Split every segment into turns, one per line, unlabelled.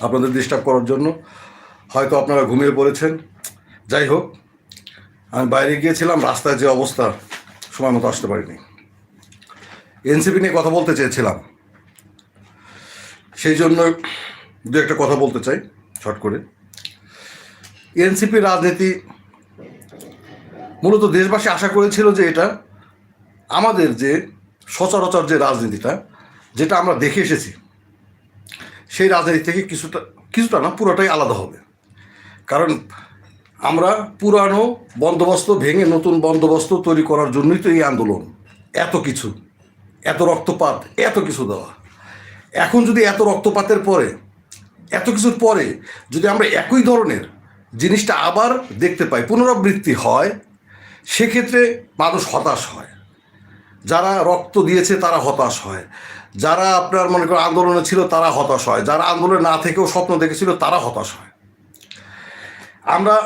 আপনাদের ডিস্টার্ব করার জন্য। হয়তো আপনারা ঘুমিয়ে পড়েছেন। যাই হোক, আমি বাইরে গিয়েছিলাম, রাস্তায় যে অবস্থা, সময় মতো আসতে পারিনি। এনসিপি নিয়ে কথা বলতে চেয়েছিলাম। সেই জন্য দু একটা কথা বলতে চাই শর্ট করে। এনসিপি রাজনীতি, মূলত দেশবাসী আশা করেছিল যে এটা আমাদের যে সচরাচর যে রাজনীতিটা, যেটা আমরা দেখে এসেছি সেই রাজনীতি থেকে কিছুটা কিছুটা না, পুরোটাই আলাদা হবে। কারণ আমরা পুরানো বন্দোবস্ত ভেঙে নতুন বন্দোবস্ত তৈরি করার জন্যই তো এই আন্দোলন। এত কিছু, এত রক্তপাত, এত কিছু দেওয়া। এখন যদি এত রক্তপাতের পরে, এত কিছুর পরে যদি আমরা একই ধরনের জিনিসটা আবার দেখতে পাই, পুনরাবৃত্তি হয়, সেক্ষেত্রে মানুষ হতাশ হয়। যারা রক্ত দিয়েছে তারা হতাশ হয়। যারা আপনার মনে করেন আন্দোলনে ছিল তারা হতাশ হয়, যারা আন্দোলনে না থেকেও স্বপ্ন দেখেছিল তারা হতাশ হয়। আমরা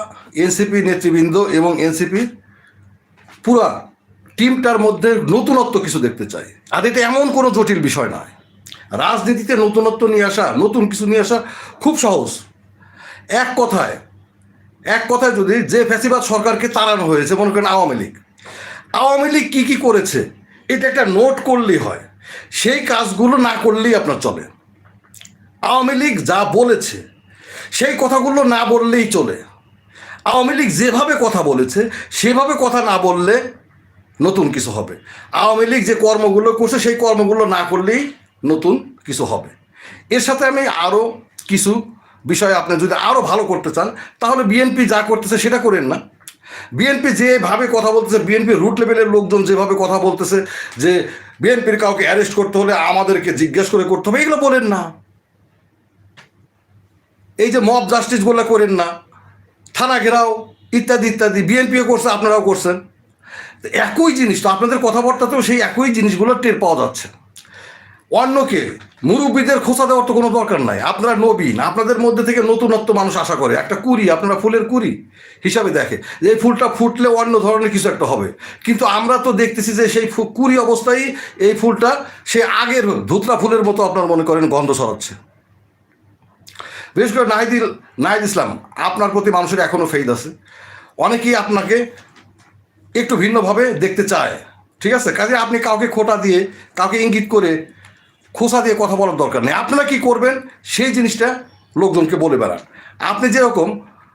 এনসিপি নেতৃবৃন্দ এবং এনসিপি পুরা টিমটার মধ্যে নতুনত্ব কিছু দেখতে চাই। আর এটা এমন কোনো জটিল বিষয় নয়। রাজনীতিতে নতুনত্ব নিয়ে আসা, নতুন কিছু নিয়ে আসা খুব সহজ। এক কথায় এক কথায় যদি যে ফ্যাসিবাদ সরকারকে তাড়ানো হয়েছে, মনে করেন আওয়ামী লীগ আওয়ামী লীগ কী কী করেছে, এটা একটা নোট করলেই হয়। সেই কাজগুলো না করলেই আপনার চলে। আওয়ামী লীগ যা বলেছে, সেই কথাগুলো না বললেই চলে। আওয়ামী লীগ যেভাবে কথা বলেছে, সেভাবে কথা না বললে নতুন কিছু হবে। আওয়ামী লীগ যে কর্মগুলো করছে, সেই কর্মগুলো না করলেই নতুন কিছু হবে। এর সাথে আমি আরও কিছু বিষয় আপনি যদি আরও ভালো করতে চান, তাহলে বিএনপি যা করতেছে সেটা করেন না। বিএনপি যেভাবে কথা বলতেছে বিএনপি রুট লেভেলের লোকজন যেভাবে কথা বলতেছে, যে বিএনপির কাউকে অ্যারেস্ট করতে হলে আমাদেরকে জিজ্ঞেস করে করতে হবে, এগুলো বলেন না। এই যে মব জাস্টিস বলে করেন না, থানা ঘেরাও, ইত্যাদি ইত্যাদি, বিএনপিও করছে, আপনারাও করছেন। একই জিনিস, তো আপনাদের কথাবার্তাতেও সেই একই জিনিসগুলো টের পাওয়া যাচ্ছে। অন্যকে মুরব্বীদের খোঁচা দেওয়ার তো কোনো দরকার নাই। আপনারা নবীন আপনাদের মধ্যে থেকে নতুনত্ব মানুষ আশা করে। একটা কুড়ি, আপনারা ফুলের কুড়ি হিসাবে দেখে যে এই ফুলটা ফুটলে অন্য ধরনের কিছু একটা হবে। কিন্তু আমরা তো দেখতেছি যে সেই কুড়ি অবস্থায় এই ফুলটা সে আগের ধুতরা ফুলের মতো আপনার মনে করেন গন্ধ ছড়াচ্ছে। বিশেষ করে নাহিদ নাহিদ ইসলাম, আপনার প্রতি মানুষের এখনও ফেইদ আছে। অনেকেই আপনাকে একটু ভিন্নভাবে দেখতে চায়। ঠিক আছে? কাজে আপনি কাউকে খোটা দিয়ে, কাউকে ইঙ্গিত করে খোসা দিয়ে কথা বলার দরকার নেই। আপনারা কি করবেন? সেই জিনিসটা লোকজনকে বলে বেড়ান। আপনি যেরকম,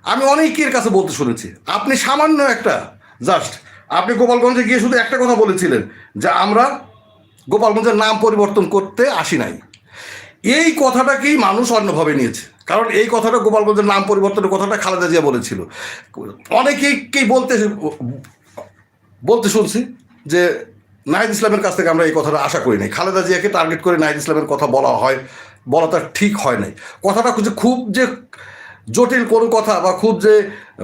আমি অনেকের কাছে বলতে শুনেছি, আপনি সামান্য একটা জাস্ট আপনি গোপালগঞ্জে গিয়ে শুধু একটা কথা বলেছিলেন যে আমরা গোপালগঞ্জের নাম পরিবর্তন করতে আসি নাই। এই কথাটাকেই মানুষ অন্যভাবে নিয়েছে। কারণ এই কথাটা গোপালগঞ্জের নাম পরিবর্তনের কথাটা খালেদা জিয়া বলেছিল। অনেকেই বলতে বলতে শুনছি যে নাহিদ ইসলামের কাছ থেকে আমরা এই কথাটা আশা করি নাই। খালেদা জিয়াকে টার্গেট করে নাহিদ ইসলামের কথা বলা হয় বলাটা ঠিক হয় নাই। কথাটা যে, খুব যে জটিল কোনো কথা বা খুব যে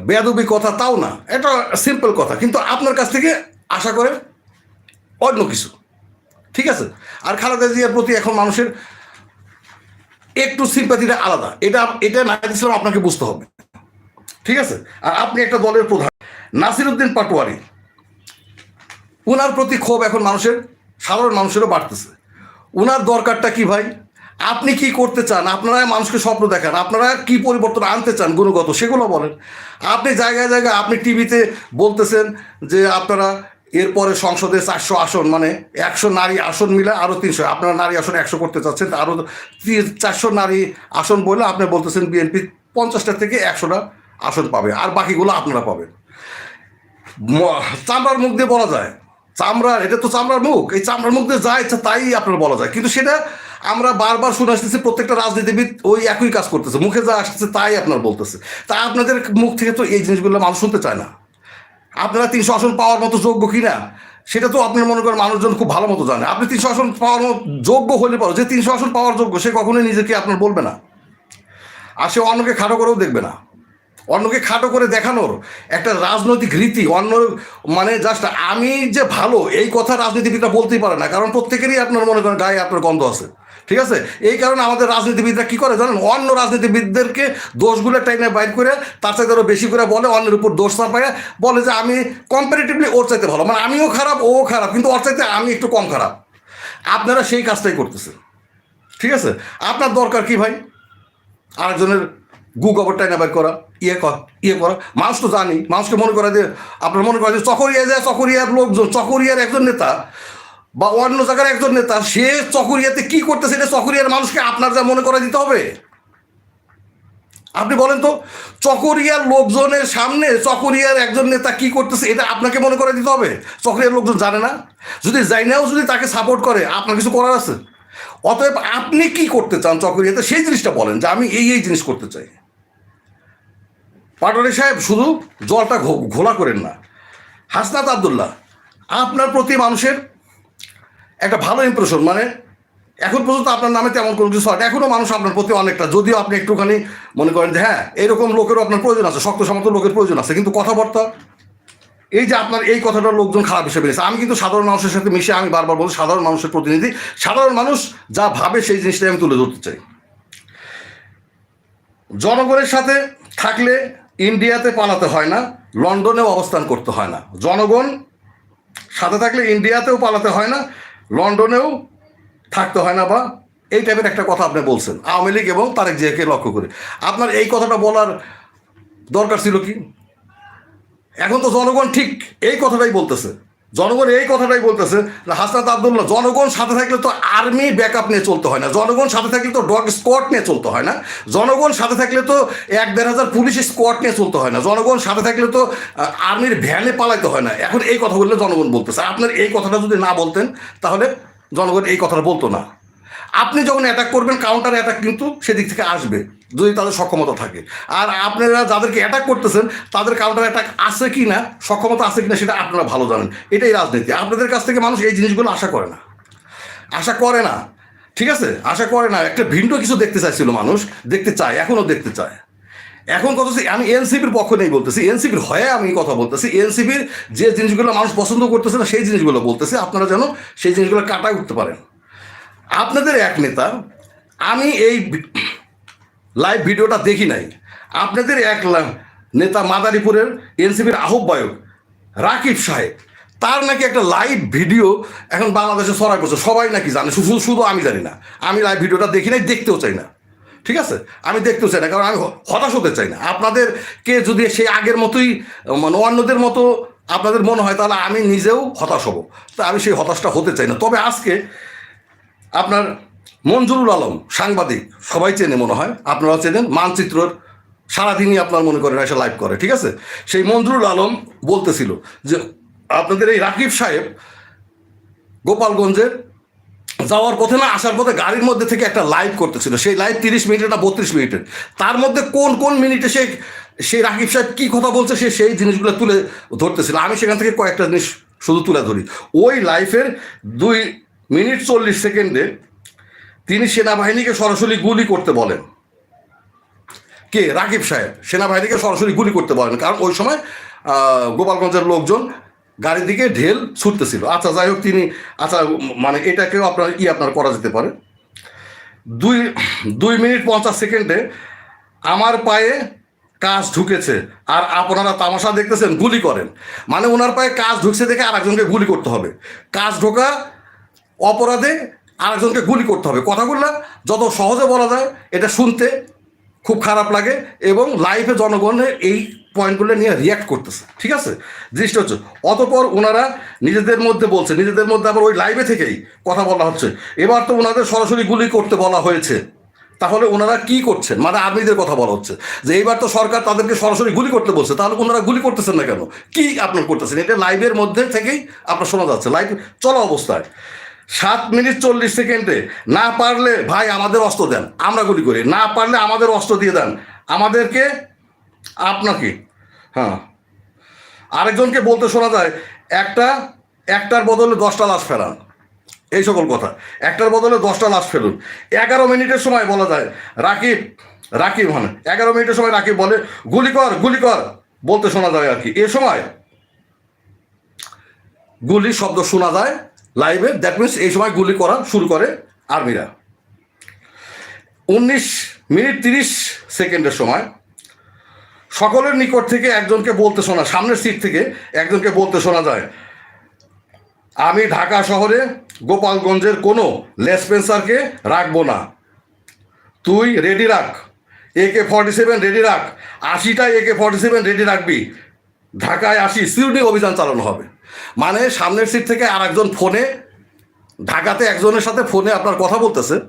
বেয়াদবি কথা তাও না, এটা সিম্পল কথা। কিন্তু আপনার কাছ থেকে আশা করে অন্য কিছু। ঠিক আছে? আর খালেদা জিয়ার প্রতি এখন মানুষের একটু সিম্পাথিটা আলাদা। এটা এটা নাহিদ ইসলাম আপনাকে বুঝতে হবে। ঠিক আছে? আর আপনি একটা দলের প্রধান। নাসিরুদ্দিন পাটোয়ারি উনার প্রতি ক্ষোভ এখন মানুষের, সাধারণ মানুষেরও বাড়তেছে। উনার দরকারটা কি ভাই? আপনি কি করতে চান? আপনারা মানুষকে স্বপ্ন দেখান। আপনারা কি পরিবর্তন আনতে চান গুণগত? সেগুলো বলেন। আপনি জায়গায় জায়গায়, আপনি টিভিতে বলতেছেন যে আপনারা এরপরে সংসদে চারশো আসন মানে একশো নারী আসন মিলে আরও তিনশো। আপনারা নারী আসন একশো করতে চাচ্ছেন আরও চারশো নারী আসন বলে আপনি বলতেছেন বিএনপি পঞ্চাশটা থেকে একশোটা আসন পাবে, আর বাকিগুলো আপনারা পাবেন। চামড়ার মুখ দিয়ে বলা যায় চামড়া এটা তো চামড়ার মুখ। এই চামড়ার মুখ দিয়ে যা ইচ্ছা তাই আপনার বলা যায়। কিন্তু সেটা আমরা বারবার শুনে আসতেছি, প্রত্যেকটা রাজনীতিবিদ ওই একই কাজ করতেছে। মুখে যা আসতেছে তাই আপনার বলতেছে। তাই আপনাদের মুখ থেকে তো এই জিনিসগুলো মানুষ শুনতে চায় না। আপনারা তিনশো আসন পাওয়ার মতো যোগ্য কিনা, সেটা তো আপনি মনে করেন মানুষজন খুব ভালো মতো জানে। আপনি তিনশো আসন পাওয়ার মতো যোগ্য হলে পারো, যে তিনশো আসন পাওয়ার যোগ্য, সে কখনোই নিজেকে আপনার বলবে না। আর সে অন্যকে খাটো করেও দেখবে না। অন্যকে খাটো করে দেখানোর একটা রাজনৈতিক রীতি, অন্য মানে জাস্ট আমি যে ভালো, এই কথা রাজনীতিবিদরা বলতেই পারে না, কারণ প্রত্যেকেরই আপনার মনে করেন গায়ে আপনার গন্ধ আছে, ঠিক আছে? এই কারণে আমাদের রাজনীতিবিদরা কি করে জানেন? অন্য রাজনীতিবিদদেরকে দোষগুলো টাইমে বাইর করে তার চাইতে আরও বেশি করে বলে, অন্যের উপর দোষ চাপায়, বলে যে আমি কম্পারেটিভলি ওর চাইতে ভালো। মানে আমিও খারাপ, ও খারাপ, কিন্তু ওর চাইতে আমি একটু কম খারাপ। আপনারা সেই কাজটাই করতেছেন, ঠিক আছে? আপনার দরকার কি ভাই? আরেকজনের গু গোবরটাই না বের করা ইয়ে কর ইয়ে করা। মানুষ তো জানি মানুষকে মনে করা যে, আপনার মনে করা যে চকরিয়া যায়, চকরিয়ার লোকজন, চকরিয়ার একজন নেতা বা অন্য জায়গার একজন নেতা, সে চকরিয়াতে কি করতেছে, এটা চকরিয়ার মানুষকে আপনার যা মনে করা দিতে হবে। আপনি বলেন তো, চকরিয়ার লোকজনের সামনে চকরিয়ার একজন নেতা কি করতেছে, এটা আপনাকে মনে করে দিতে হবে? চকরিয়ার লোকজন জানে না। যদি জাইনাও যদি তাকে সাপোর্ট করে, আপনার কিছু করার আছে? অতএব আপনি কি করতে চান চকরিয়াতে, সেই জিনিসটা বলেন যে আমি এই এই জিনিস করতে চাই। পাটোয়ারি সাহেব শুধু জলটা ঘোলা করেন না। হাসনাত আবদুল্লাহ, আপনার প্রতি মানুষের একটা ভালো ইমপ্রেশন মানে এখন পর্যন্ত আপনার নামে তেমন কোনো কিছু হয় এখনও মানুষ আপনার প্রতি অনেকটা, যদিও আপনি একটুখানি মনে করেন যে হ্যাঁ এরকম লোকেরও আপনার প্রয়োজন আছে, শক্ত সমর্থ লোকের প্রয়োজন আছে, কিন্তু কথাবার্তা, এই যে আপনার এই কথাটা লোকজন খারাপ হিসেবে নিয়েছে। আমি কিন্তু সাধারণ মানুষের সাথে মিশে আমি বারবার বলছি, সাধারণ মানুষের প্রতিনিধি, সাধারণ মানুষ যা ভাবে সেই জিনিসটাই আমি তুলে ধরতে চাই। জনগণের সাথে থাকলে ইন্ডিয়াতে পালাতে হয় না, লন্ডনেও অবস্থান করতে হয় না। জনগণ সাথে থাকলে ইন্ডিয়াতেও পালাতে হয় না, লন্ডনেও থাকতে হয় না বা এই টাইপের একটা কথা আপনি বলছেন, আওয়ামী লীগ এবং তারেক জিয়াকে লক্ষ্য করে। আপনার এই কথাটা বলার দরকার ছিল কি? এখন তো জনগণ ঠিক এই কথাটাই বলতেছে। জনগণ এই কথাটাই বলতেছে হাসনাত আবদুল্লাহ, জনগণ সাথে থাকলে তো আর্মি ব্যাকআপ নিয়ে চলতে হয় না, জনগণ সাথে থাকলে তো ডগ স্কোয়াড নিয়ে চলতে হয় না, জনগণ সাথে থাকলে তো এক দেড় হাজার পুলিশ স্কোয়াড নিয়ে চলতে হয় না, জনগণ সাথে থাকলে তো আর্মির ভ্যানে পালাইতে হয় না। এখন এই কথা বললে জনগণ বলতেছে। আপনার এই কথাটা যদি না বলতেন, তাহলে জনগণ এই কথাটা বলতো না। আপনি যখন অ্যাটাক করবেন কাউন্টার অ্যাটাক কিন্তু সেদিক থেকে আসবে। যদি তাদের সক্ষমতা থাকে। আর আপনারা যাদেরকে অ্যাটাক করতেছেন, তাদের কাউন্টার অ্যাটাক আছে কি না সক্ষমতা আছে কি না সেটা আপনারা ভালো জানেন। এটাই রাজনীতি। আপনাদের কাছ থেকে মানুষ এই জিনিসগুলো আশা করে না। আশা করে না। ঠিক আছে? আশা করে না। একটা ভিন্ন কিছু দেখতে চাইছিল মানুষ, দেখতে চায়, এখনও দেখতে চায়। এখন কথা হচ্ছে আমি এনসিপির পক্ষ নেই বলতেছি। এনসিপির হয়ে আমি কথা বলতেছি। এনসিপির যে জিনিসগুলো মানুষ পছন্দ করতেছে না, সেই জিনিসগুলো বলতেছে। আপনারা যেন সেই জিনিসগুলো কাটায় উঠতে পারেন। আপনাদের এক নেতা, আমি এই লাইভ ভিডিওটা দেখি নাই। আপনাদের এক নেতা মাদারীপুরের এনসিপির আহ্বায়ক রাকিব সাহেব, তার নাকি একটা লাইভ ভিডিও এখন বাংলাদেশে ছড়াই পড়ছে। সবাই নাকি জানে শুধু শুধু আমি জানি না। আমি লাইভ ভিডিওটা দেখি নাই, দেখতেও চাই না। ঠিক আছে? আমি দেখতেও চাই না, কারণ আমি হতাশ হতে চাই না। আপনাদেরকে যদি সেই আগের মতোই মানে অন্যদের মতো আপনাদের মনে হয়, তাহলে আমি নিজেও হতাশ হব। তা আমি সেই হতাশটা হতে চাই না। তবে আজকে আপনার মঞ্জুরুল আলম, সাংবাদিক। সবাই চেনে মনে হয়। আপনারা চেনেন। মানচিত্রর সারাদিনই আপনার মনে করেন এসে লাইভ করে, ঠিক আছে? সেই মঞ্জুরুল আলম বলতেছিল যে, আপনাদের এই রাকিব সাহেব গোপালগঞ্জের যাওয়ার পথে না, আসার পথে গাড়ির মধ্যে থেকে একটা লাইভ করতেছিল। সেই লাইভ তিরিশ মিনিটের না বত্রিশ মিনিটের। তার মধ্যে কোন কোন মিনিটে সে সেই রাকিব সাহেব কী কথা বলছে, সে সেই জিনিসগুলো তুলে ধরতেছিল। আমি সেখান থেকে কয়েকটা জিনিস শুধু তুলে ধরি। ওই লাইফের দুই মিনিট চল্লিশ সেকেন্ডে তিনি সেনাবাহিনীকে সরাসরি গুলি করতে বলেন। কে? রাকিব সাহেব। সেনাবাহিনীকে সরাসরি গুলি করতে বলেন। কারণ ওই সময় গোপালগঞ্জের লোকজন গাড়ির দিকে ঢেল ছুটতেছিল। আচ্ছা যাই হোক, তিনি আচ্ছা মানে এটাকেও আপনার, ই আপনার করা যেতে পারে। দুই দুই মিনিট পঞ্চাশ সেকেন্ডে আমার পায়ে কাজ ঢুকেছে আর আপনারা তামাশা দেখতেছেন, গুলি করেন। মানে ওনার পায়ে কাজ ঢুকছে দেখে আরেকজনকে গুলি করতে হবে। কাজ ঢোকা অপরাধে আরেকজনকে গুলি করতে হবে। কথাগুলো যত সহজে বলা যায়, এটা শুনতে খুব খারাপ লাগে এবং লাইফে জনগণের এই পয়েন্টগুলো নিয়ে রিয়াক্ট করতেছে। ঠিক আছে? জিনিসটা হচ্ছে, অতপর ওনারা নিজেদের মধ্যে বলছে, নিজেদের মধ্যে আবার ওই লাইভে থেকেই কথা বলা হচ্ছে। এবার তো ওনাদের সরাসরি গুলি করতে বলা হয়েছে। তাহলে ওনারা কি করছেন? মানে আর্মিদের কথা বলা হচ্ছে। যে এইবার তো সরকার তাদেরকে সরাসরি গুলি করতে বলছে, তাহলে ওনারা গুলি করতেছেন না কেন? কি আপনার করতেছেন? এটা লাইভের মধ্যে থেকেই আপনার শোনা যাচ্ছে। লাইভ চলা অবস্থায়। সাত মিনিট চল্লিশ সেকেন্ডে না পারলে ভাই আমাদের অস্ত্র দেন। আমরা গুলি করি। না পারলে আমাদের অস্ত্র দিয়ে দেন। আমাদেরকে আপনাকে হ্যাঁ আরেকজনকে বলতে শোনা যায়, একটা, একটার বদলে দশটা লাশ ফেরান এই সকল কথা। একটার বদলে দশটা লাশ ফেলুন। এগারো মিনিটের সময় বলা যায়, রাকিব রাকিব মানে এগারো মিনিটের সময় রাকিব বলে, গুলি কর গুলি কর, বলতে শোনা যায় আর কি। এ সময় গুলি শব্দ শোনা যায়। লাইভে দ্যাট মিনস এই সময় গুলি করা শুরু করে আর্মিরা। উনিশ মিনিট তিরিশ সেকেন্ডের সময় সকলের নিকট থেকে একজনকে বলতে শোনা, সামনের সিট থেকে একজনকে বলতে শোনা যায়, আমি ঢাকা শহরে গোপালগঞ্জের কোনো লেসপেন্সারকে রাখব না। তুই রেডি রাখ। একে ফর্টি সেভেন রেডি রাখ। আশিটা একে ফর্টি সেভেন রেডি রাখবি। ঢাকায় আসি সিউডি অভিযান চালানো হবে। মানে সামনের সিট থেকে আর একজন ফোনে, ঢাকাতে একজনের সাথে ফোনে আপনার কথা বলতেছে।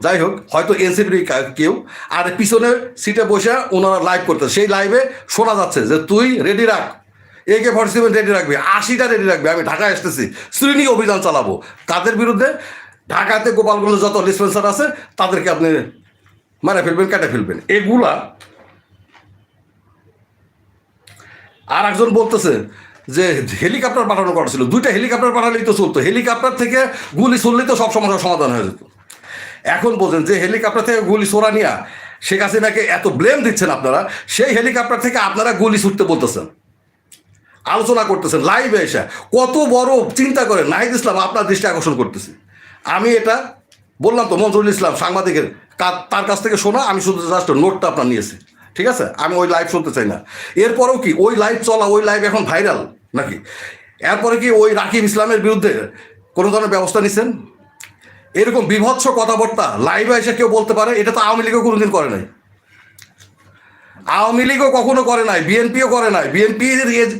যাই হোক, হয়তো এনসিপির কেউ। আর পিছনের সিটে বসে ওনারা লাইভ করতেছে। সেই লাইভে শোনা যাচ্ছে যে, তুই রেডি রাখ। একে ফর্টি সেভেন রেডি রাখবি। আশিটা রেডি রাখবি। আমি ঢাকায় আসতেছি। শ্রেণি অভিযান চালাবো। তাদের বিরুদ্ধে ঢাকাতে গোপালগঞ্জে যত ডিসপেন্সার আছে, তাদেরকে আপনি মারে ফেলবেন, কেটে ফেলবেন। এগুলা আর একজন বলতেছে যে হেলিকপ্টার পাঠানো কথা ছিল, দুইটা হেলিকপ্টার পাঠালেই তো চলতো। হেলিকপ্টার থেকে গুলি ছড়লেই তো সব সমস্যার সমাধান হয়ে যেত। এখন বলছেন যে হেলিকপ্টার থেকে গুলি ছোড়া নিয়ে শেখ হাসিনাকে এত ব্লেম দিচ্ছেন আপনারা, সেই হেলিকপ্টার থেকে আপনারা গুলি ছুটতে বলতেছেন। আলোচনা করতেছেন লাইভে এসে। কত বড় চিন্তা করে নাহিদ ইসলাম আপনার দৃষ্টি আকর্ষণ করতেছি। আমি এটা বললাম তো মঞ্জুরুল ইসলাম সাংবাদিকের তার কাছ থেকে শোনা, আমি শুধু জাস্ট নোটটা আপনার নিয়েছি। ঠিক আছে? আমি ওই লাইভ শুনতে চাই না। এরপরেও কি, ওই লাইভ চলা, ওই লাইভ এখন ভাইরাল নাকি? এরপরে কি ওই রাকিব ইসলামের বিরুদ্ধে কোনো ধরনের ব্যবস্থা নিছেন? এরকম বিভৎস কথাবার্তা লাইভে এসে কেউ বলতে পারে, এটা তো আওয়ামী লীগও কোনোদিন করে নাই। আওয়ামী লীগও কখনো করে নাই, বিএনপিও করে নাই। বিএনপি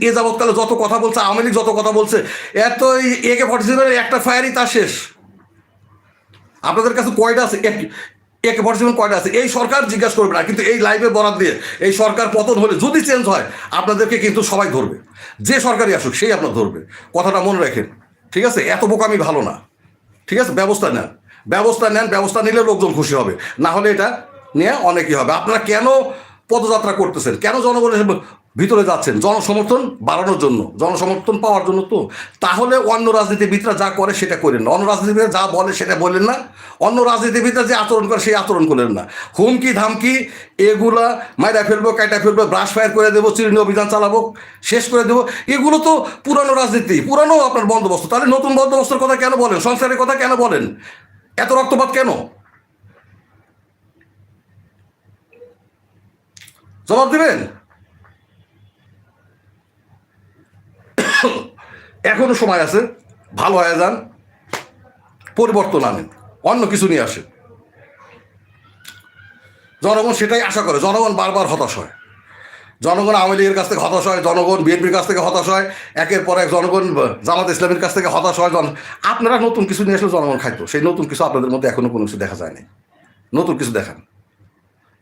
এ যাবৎকালে যত কথা বলছে, আওয়ামী লীগ যত কথা বলছে এত একে ফর্টি সেভেনের একটা ফায়ারই তা শেষ। আপনাদের কাছে কয়টা আছে? এক ফর্টি কয়টা আছে, এই সরকার জিজ্ঞাসা করবে না, কিন্তু এই লাইভে বরাদ দিয়ে এই সরকার পতন হলে যদি চেঞ্জ হয়, আপনাদেরকে কিন্তু সবাই ধরবে। যে সরকারই আসুক, সেই আপনার ধরবে। কথাটা মনে রাখেন, ঠিক আছে? এত বোকামি ভালো না, ঠিক আছে? ব্যবস্থা নেন ব্যবস্থা নেন, ব্যবস্থা নিলে লোকজন খুশি হবে। না হলে এটা নিয়ে অনেকই হবে। আপনারা কেন পদযাত্রা করতেছেন? কেন জনগণের ভিতরে যাচ্ছেন, জনসমর্থন বাড়ানোর জন্য, জনসমর্থন পাওয়ার জন্য তো। তাহলে অন্য রাজনীতিবিদরা যা করে সেটা করেন না। অন্য রাজনীতিবিদরা যা বলে সেটা বলেন না। অন্য রাজনীতিবিদরা যে আচরণ করে সেই আচরণ করেন না। হুমকি, ধামকি, এগুলা মাইরা ফেলব, কাইটা ফেলব, ব্রাশ ফায়ার করে দেবো, চিরুনি অভিযান চালাবো, শেষ করে দেবো। এগুলো তো পুরানো রাজনীতি, পুরানো আপনার বন্দোবস্ত। তাহলে নতুন বন্দোবস্তের কথা কেন বলেন? সংস্কারের কথা কেন বলেন? এত রক্তপাত কেন? জবাব দেবেন? এখনও সময় আছে, ভালো হয়ে যান, পরিবর্তন আনেন, অন্য কিছু নিয়ে আসেন। জনগণ সেটাই আশা করে, জনগণ বারবার হতাশ হয়। জনগণ আওয়ামী লীগের কাছ থেকে হতাশ হয়, জনগণ বিএনপির কাছ থেকে হতাশ হয়, একের পর এক জনগণ জামাত ইসলামের কাছ থেকে হতাশ হয়, জন আপনারা নতুন কিছু নিয়ে আসলে জনগণ খাইতো, সেই নতুন কিছু আপনাদের মধ্যে এখনও কোনো কিছু দেখা যায়নি নতুন কিছু দেখান।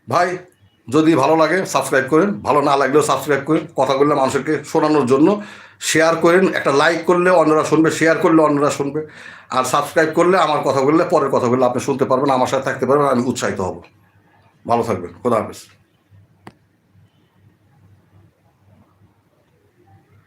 ভাই যদি ভালো লাগে সাবস্ক্রাইব করেন। ভালো না লাগলেও সাবস্ক্রাইব করেন। কথাগুলো মানুষকে শোনানোর জন্য শেয়ার করেন। একটা লাইক করলে অন্যরা শুনবে শেয়ার করলে অন্যরা শুনবে। আর সাবস্ক্রাইব করলে আমার কথা বললে পরের কথা বললে আপনি শুনতে পারবেন, আমার সাথে থাকতে পারবেন, আমি উৎসাহিত হব। ভালো থাকবেন। খোদা হাফেজ।